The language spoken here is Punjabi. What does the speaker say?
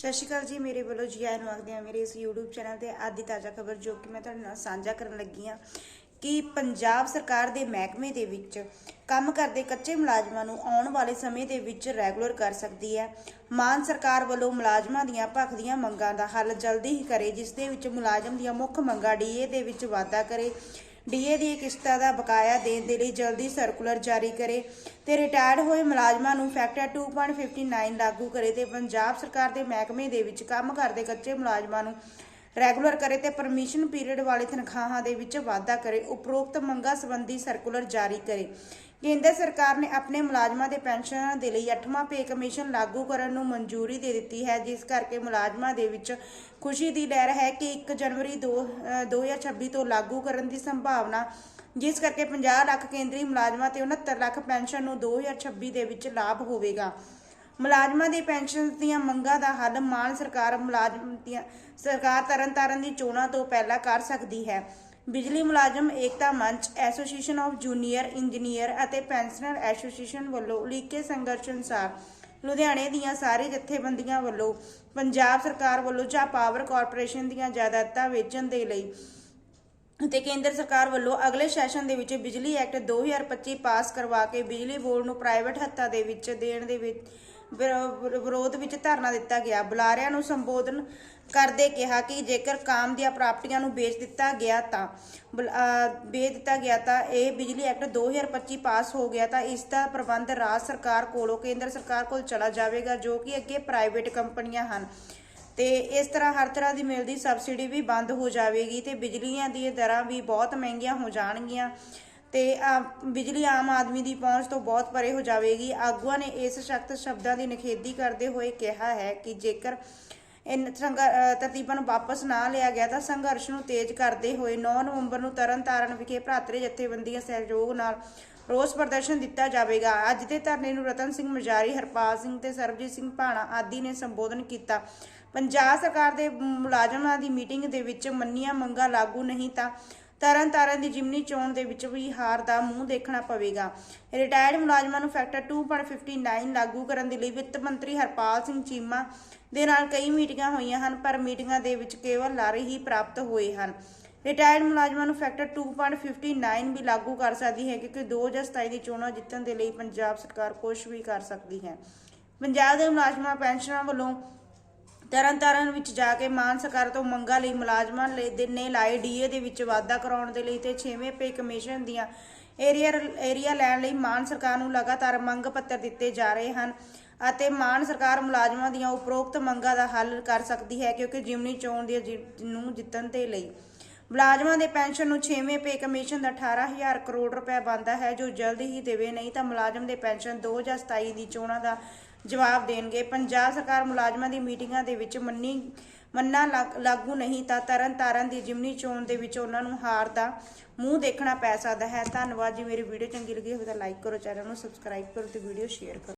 ਸਤਿ ਸ਼੍ਰੀ ਅਕਾਲ ਜੀ, ਮੇਰੇ ਵੱਲੋਂ ਜੀ ਆਇਆਂ ਨੂੰ ਆਖਦੇ ਆ ਮੇਰੇ ਇਸ YouTube ਚੈਨਲ ਤੇ ਅੱਜ ਦੀ ਤਾਜ਼ਾ ਖਬਰ ਜੋ ਕਿ ਮੈਂ ਤੁਹਾਡੇ ਨਾਲ ਸਾਂਝਾ ਕਰਨ ਲੱਗੀ ਆ ਕਿ ਪੰਜਾਬ ਸਰਕਾਰ ਦੇ ਮਹਿਕਮੇ ਦੇ ਵਿੱਚ ਕੰਮ ਕਰਦੇ ਕੱਚੇ ਮੁਲਾਜ਼ਮਾਂ ਨੂੰ ਆਉਣ ਵਾਲੇ ਸਮੇਂ ਦੇ ਵਿੱਚ ਰੈਗੂਲਰ ਕਰ ਸਕਦੀ ਹੈ। ਮਾਨ ਸਰਕਾਰ ਵੱਲੋਂ ਮੁਲਾਜ਼ਮਾਂ ਦੀਆਂ ਭਖਦੀਆਂ ਮੰਗਾਂ ਦਾ ਹੱਲ ਜਲਦੀ ਹੀ ਕਰੇ, ਜਿਸ ਦੇ ਵਿੱਚ ਮੁਲਾਜ਼ਮ ਦੀਆਂ ਮੁੱਖ ਮੰਗਾਂ ਡੀਏ ਦੇ ਵਿੱਚ ਵਾਧਾ ਕਰੇ। ਡੀਏ ਦੀ ਕਿਸ਼ਤਾਂ ਦਾ ਬਕਾਇਆ ਦੇਣ ਦੇ ਲਈ ਜਲਦੀ ਸਰਕੂਲਰ ਜਾਰੀ ਕਰੇ ਤੇ ਰਿਟਾਇਰਡ ਹੋਏ ਮੁਲਾਜ਼ਮਾਂ ਨੂੰ ਫੈਕਟਰ 2.59 ਲਾਗੂ ਕਰੇ ਤੇ ਪੰਜਾਬ ਸਰਕਾਰ ਦੇ ਮਹਿਕਮੇ ਦੇ ਵਿੱਚ ਕੰਮ ਕਰਦੇ ਕੱਚੇ ਮੁਲਾਜ਼ਮਾਂ ਨੂੰ ਰੈਗੂਲਰ ਕਰੇ ਤੇ ਪਰਮਿਸ਼ਨ ਪੀਰੀਅਡ ਵਾਲੇ ਤਨਖਾਹਾਂ ਦੇ ਵਿੱਚ ਵਾਧਾ ਕਰੇ ਉਪਰੋਕਤ ਮੰਗਾਂ ਸੰਬੰਧੀ ਸਰਕੂਲਰ ਜਾਰੀ ਕਰੇ। ਕੇਂਦਰ ਸਰਕਾਰ ਨੇ ਆਪਣੇ ਮੁਲਾਜ਼ਮਾਂ ਦੇ ਪੈਨਸ਼ਨਾਂ ਦੇ ਲਈ 8ਵਾਂ ਪੇ ਕਮਿਸ਼ਨ ਲਾਗੂ ਕਰਨ ਨੂੰ ਮਨਜ਼ੂਰੀ ਦੇ ਦਿੱਤੀ ਹੈ ਜਿਸ ਕਰਕੇ ਮੁਲਾਜ਼ਮਾਂ ਦੇ ਵਿੱਚ ਖੁਸ਼ੀ ਦੀ ਲਹਿਰ ਹੈ ਕਿ 1 ਜਨਵਰੀ ਦੋ- ਅ, 2026 ਤੋਂ ਲਾਗੂ ਕਰਨ ਦੀ ਸੰਭਾਵਨਾ ਜਿਸ ਕਰਕੇ 50 ਲੱਖ ਕੇਂਦਰੀ ਮੁਲਾਜ਼ਮਾਂ ਤੇ 69 ਲੱਖ ਪੈਨਸ਼ਨ ਨੂੰ 2026 ਦੇ ਵਿੱਚ ਲਾਭ ਹੋਵੇਗਾ। ਮੁਲਾਜ਼ਮਾਂ ਦੀ ਪੈਨਸ਼ਨ ਦੀਆਂ ਮੰਗਾਂ ਦਾ ਹੱਲ ਮਾਨ ਸਰਕਾਰ ਮੁਲਾਜ਼ਮ ਦੀਆਂ, ਸਰਕਾਰ ਤਰਨਤਾਰਨ ਦੀ ਚੋਣਾਂ ਤੋਂ ਪਹਿਲਾਂ ਕਰ ਸਕਦੀ ਹੈ। ਬਿਜਲੀ ਮੁਲਾਜ਼ਮ ਏਕਤਾ ਮੰਚ, ਐਸੋਸੀਏਸ਼ਨ ਆਫ ਜੂਨੀਅਰ ਇੰਜੀਨੀਅਰ ਅਤੇ ਪੈਨਸ਼ਨਰ ਐਸੋਸੀਏਸ਼ਨ ਵੱਲੋਂ ਉਲੀਕੇ ਸੰਘਰਸ਼ ਅਨੁਸਾਰ ਲੁਧਿਆਣੇ ਦੀਆਂ ਸਾਰੇ ਜਥੇਬੰਦੀਆਂ ਵੱਲੋਂ ਪੰਜਾਬ ਸਰਕਾਰ ਵੱਲੋਂ ਜਾਂ ਪਾਵਰ ਕਾਰਪੋਰੇਸ਼ਨ ਦੀਆਂ ਜਾਇਦਾਦਾਂ ਵੇਚਣ ਦੇ ਲਈ ਤੇ ਕੇਂਦਰ ਸਰਕਾਰ ਵੱਲੋਂ ਅਗਲੇ ਸੈਸ਼ਨ ਦੇ ਵਿੱਚ ਬਿਜਲੀ ਐਕਟ 2025 ਪਾਸ ਕਰਵਾ ਕੇ ਬਿਜਲੀ ਬੋਰਡ ਨੂੰ ਪ੍ਰਾਈਵੇਟ ਹੱਥਾਂ ਦੇ ਵਿੱਚ ਦੇਣ ਦੇ ਵਿੱਚ ਵਿਰੋਧ ਵਿੱਚ ਧਰਨਾ ਦਿੱਤਾ ਗਿਆ। ਬੁਲਾਰਿਆਂ ਨੂੰ ਸੰਬੋਧਨ ਕਰਦੇ ਕਿਹਾ ਕਿ ਜੇਕਰ ਕਾਮ ਦੀਆਂ ਪ੍ਰਾਪਤੀਆਂ ਨੂੰ ਵੇਚ ਦਿੱਤਾ ਗਿਆ ਤਾਂ ਬੁਲ- ਵੇਚ ਦਿੱਤਾ ਗਿਆ ਤਾਂ ਇਹ ਬਿਜਲੀ ਐਕਟ 2025 ਪਾਸ ਹੋ ਗਿਆ ਤਾਂ ਇਸ ਦਾ ਪ੍ਰਬੰਧ ਰਾਜ ਸਰਕਾਰ ਕੋਲੋਂ ਕੇਂਦਰ ਸਰਕਾਰ ਕੋਲ ਚਲਾ ਜਾਵੇਗਾ, ਜੋ ਕਿ ਅੱਗੇ ਪ੍ਰਾਈਵੇਟ ਕੰਪਨੀਆਂ ਹਨ। ਤੇ ਇਸ ਤਰ੍ਹਾਂ ਹਰ ਤਰ੍ਹਾਂ ਦੀ ਮਿਲਦੀ ਸਬਸਿਡੀ ਵੀ ਬੰਦ ਹੋ ਜਾਵੇਗੀ ਤੇ ਬਿਜਲੀਆਂ ਦੀਆਂ ਦਰਾਂ ਵੀ ਬਹੁਤ ਮਹਿੰਗੀਆਂ ਹੋ ਜਾਣਗੀਆਂ। ਤੇ ਬਿਜਲੀ ਆਮ ਆਦਮੀ ਦੀ ਪਹੁੰਚ ਤੋਂ ਬਹੁਤ ਪਰੇ ਹੋ ਜਾਵੇਗੀ। ਆਗੂਆਂ ਨੇ ਇਸ ਸਖਤ ਸ਼ਬਦਾਂ ਦੀ ਨਿਖੇਧੀ ਕਰਦੇ ਹੋਏ ਕਿਹਾ ਹੈ ਕਿ ਜੇਕਰ ਇਨ ਸੰਘ- ਅ, ਵਾਪਸ ਨਾ ਲਿਆ ਗਿਆ ਤਾਂ ਸੰਘਰਸ਼ ਨੂੰ ਤੇਜ਼ ਕਰਦੇ ਹੋਏ 9 ਨਵੰਬਰ ਨੂੰ ਤਰਨਤਾਰਨ ਵਿਖੇ ਭਰਾਤਰੇ ਜਥੇਬੰਦੀਆਂ ਸਹਿਯੋਗ ਨਾਲ ਰੋਸ ਪ੍ਰਦਰਸ਼ਨ ਦਿੱਤਾ ਜਾਵੇਗਾ। ਅੱਜ ਦੇ ਧਰਨੇ ਨੂੰ ਰਤਨ ਸਿੰਘ ਮਜਾਰੀ ਹਰਪਾਲ ਸਿੰਘ ਤੇ ਸਰਬਜੀਤ ਸਿੰਘ ਭਾਣਾ ਆਦਿ ਨੇ ਸੰਬੋਧਨ ਕੀਤਾ। ਪੰਜਾਬ ਸਰਕਾਰ ਦੇ ਮੁਲਾਜ਼ਮਾਂ ਦੀ ਮੀਟਿੰਗ ਦੇ ਵਿੱਚ ਮੰਨੀਆਂ ਮੰਗਾਂ ਲਾਗੂ ਨਹੀਂ ਤਾਂ ਤਰਨਤਾਰਨ ਦੀ ਜਿਮਨੀ ਚੋਣ ਦੇ ਵਿੱਚ ਵੀ ਹਾਰ ਦਾ ਮੂੰਹ ਦੇਖਣਾ ਪਵੇਗਾ। ਰਿਟਾਇਰਡ ਮੁਲਾਜ਼ਮਾਂ ਨੂੰ ਫੈਕਟਰ 2.59 ਲਾਗੂ ਕਰਨ ਦੇ ਲਈ ਵਿੱਤ ਮੰਤਰੀ ਹਰਪਾਲ ਸਿੰਘ ਚੀਮਾ ਦੇ ਨਾਲ ਕਈ ਮੀਟਿੰਗਾਂ ਹੋਈਆਂ ਹਨ, ਪਰ ਮੀਟਿੰਗਾਂ ਦੇ ਵਿੱਚ ਕੇਵਲ ਲਾਰੇ ਹੀ ਪ੍ਰਾਪਤ ਹੋਏ ਹਨ। ਰਿਟਾਇਰਡ ਮੁਲਾਜ਼ਮਾਂ ਨੂੰ ਫੈਕਟਰ 2.59 ਵੀ ਲਾਗੂ ਕਰ ਸਕਦੀ ਹੈ, ਕਿਉਂਕਿ 2027 ਦੀ ਚੋਣਾਂ ਜਿੱਤਣ ਦੇ ਲਈ ਪੰਜਾਬ ਸਰਕਾਰ ਕੁਝ ਵੀ ਕਰ ਸਕਦੀ ਹੈ। ਪੰਜਾਬ ਦੇ ਮੁਲਾਜ਼ਮਾਂ, ਪੈਨਸ਼ਨਾਂ ਵੱਲੋਂ ਤਰਨਤਾਰਨ ਵਿੱਚ ਜਾ ਕੇ ਮਾਨ ਸਰਕਾਰ ਤੋਂ ਮੰਗਾਂ ਲਈ ਮੁਲਾਜ਼ਮਾਂ ਲਈ ਦੇ ਨੇ ਲਾਏ ਡੀਏ ਦੇ ਵਿੱਚ ਵਾਧਾ ਕਰਾਉਣ ਦੇ ਲਈ ਤੇ 6ਵੇਂ ਪੇ ਕਮਿਸ਼ਨ ਦੀਆਂ ਏਰੀਆ ਏਰੀਆ ਲੈਣ ਲਈ ਮਾਨ ਸਰਕਾਰ ਨੂੰ ਲਗਾਤਾਰ ਮੰਗ ਪੱਤਰ ਦਿੱਤੇ ਜਾ ਰਹੇ ਹਨ ਅਤੇ ਮਾਨ ਸਰਕਾਰ ਮੁਲਾਜ਼ਮਾਂ ਦੀਆਂ ਉਪਰੋਕਤ ਮੰਗਾਂ ਦਾ ਹੱਲ ਕਰ ਸਕਦੀ ਹੈ ਕਿਉਂਕਿ ਜਿਮਨੀ ਚੋਣ ਦੀ ਜਿ- ਨੂੰ ਜਿੱਤਣ ਦੇ ਲਈ। ਮੁਲਾਜ਼ਮਾਂ ਦੇ ਪੈਨਸ਼ਨ ਨੂੰ 6ਵੇਂ ਪੇ ਕਮਿਸ਼ਨ ਦਾ 18000 ਕਰੋੜ ਰੁਪਏ ਬਣਦਾ ਹੈ, ਜੋ ਜਲਦ ਹੀ ਦੇਵੇ, ਨਹੀਂ ਤਾਂ ਮੁਲਾਜ਼ਮ ਦੇ ਪੈਨਸ਼ਨ 2027 ਦੀ ਚੋਣਾਂ ਦਾ ਜਵਾਬ ਦੇਣਗੇ। ਪੰਜਾਬ ਸਰਕਾਰ ਮੁਲਾਜ਼ਮਾਂ ਦੀ ਮੀਟਿੰਗਾਂ ਦੇ ਵਿੱਚ ਮੰਨੀ ਮੰਨਾ ਲਾਗ- ਲਾਗੂ ਨਹੀਂ ਤਾਂ ਤਰਨ ਤਾਰਨ ਦੀ ਜਿਮਨੀ ਚੋਣ ਦੇ ਵਿੱਚ ਉਹਨਾਂ ਨੂੰ ਹਾਰ ਦਾ ਮੂੰਹ ਦੇਖਣਾ ਪੈ ਸਕਦਾ ਹੈ। ਧੰਨਵਾਦ ਜੀ, ਮੇਰੀ ਵੀਡੀਓ ਚੰਗੀ ਲੱਗੀ ਹੋਵੇ ਤਾਂ ਲਾਈਕ ਕਰੋ, ਚੈਨਲ ਨੂੰ ਸਬਸਕ੍ਰਾਈਬ ਕਰੋ ਤੇ ਵੀਡੀਓ ਸ਼ੇਅਰ ਕਰੋ।